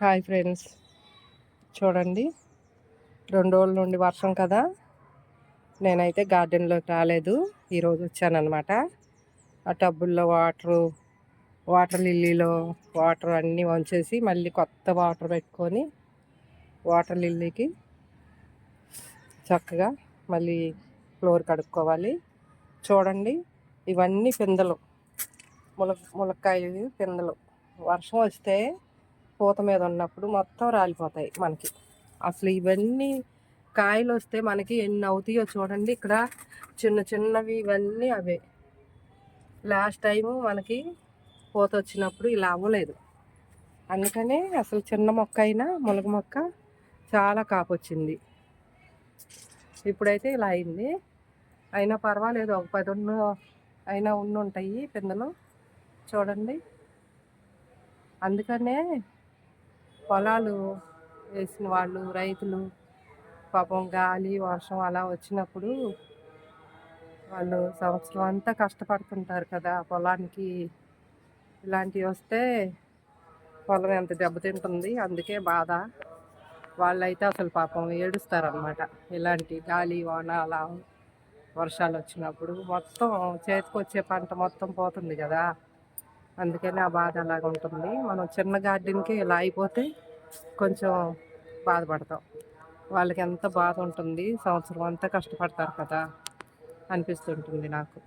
Hi friends. చూడండి రెండు రోజుల నుండి వర్షం కదా. నేనైతే గార్డెన్లోకి రాలేదు. ఈరోజు వచ్చానమాట ఆ టబ్బుల్లో వాటరు వాటర్ లిల్లీలో వాటర్ అన్నీ వంచేసి మళ్ళీ కొత్త వాటర్ పెట్టుకొని వాటర్ లిల్లీకి చక్కగా మళ్ళీ ఫ్లోర్ కడుక్కోవాలి. చూడండి ఇవన్నీ పిందలు. ముల ములక్కాయలు పిందలు. వర్షం వస్తే పూత మీద ఉన్నప్పుడు మొత్తం రాలిపోతాయి మనకి. అసలు ఇవన్నీ కాయలు వస్తే మనకి ఎన్ని అవుతాయో చూడండి. ఇక్కడ చిన్న చిన్నవి ఇవన్నీ అవే. లాస్ట్ టైము మనకి పూత వచ్చినప్పుడు ఇలా అవ్వలేదు. అందుకనే అసలు చిన్న మొక్క అయినా మునగ మొక్క చాలా కాపొచ్చింది ఇప్పుడైతే ఇలా అయింది. అయినా పర్వాలేదు ఒక పది అయినా ఉండి ఉంటాయి పిందలు. చూడండి. అందుకనే పొలాలు వేసిన వాళ్ళు రైతులు పాపం గాలి వర్షం అలా వచ్చినప్పుడు వాళ్ళు సంవత్సరం అంతా కష్టపడుతుంటారు కదా పొలానికి. ఇలాంటివి వస్తే పొలం ఎంత దెబ్బతింటుంది అందుకే బాధ. వాళ్ళైతే అసలు పాపం ఏడుస్తారనమాట ఇలాంటి గాలి వాన అలా వర్షాలు వచ్చినప్పుడు మొత్తం చేతికొచ్చే పంట మొత్తం పోతుంది కదా. అందుకని ఆ బాధ అలాగ ఉంటుంది. మనం చిన్న గార్డెన్కి ఇలా అయిపోతే కొంచెం బాధపడతాం. వాళ్ళకి ఎంత బాధ ఉంటుంది సంవత్సరం అంతా కష్టపడతారు కదా అనిపిస్తుంటుంది నాకు.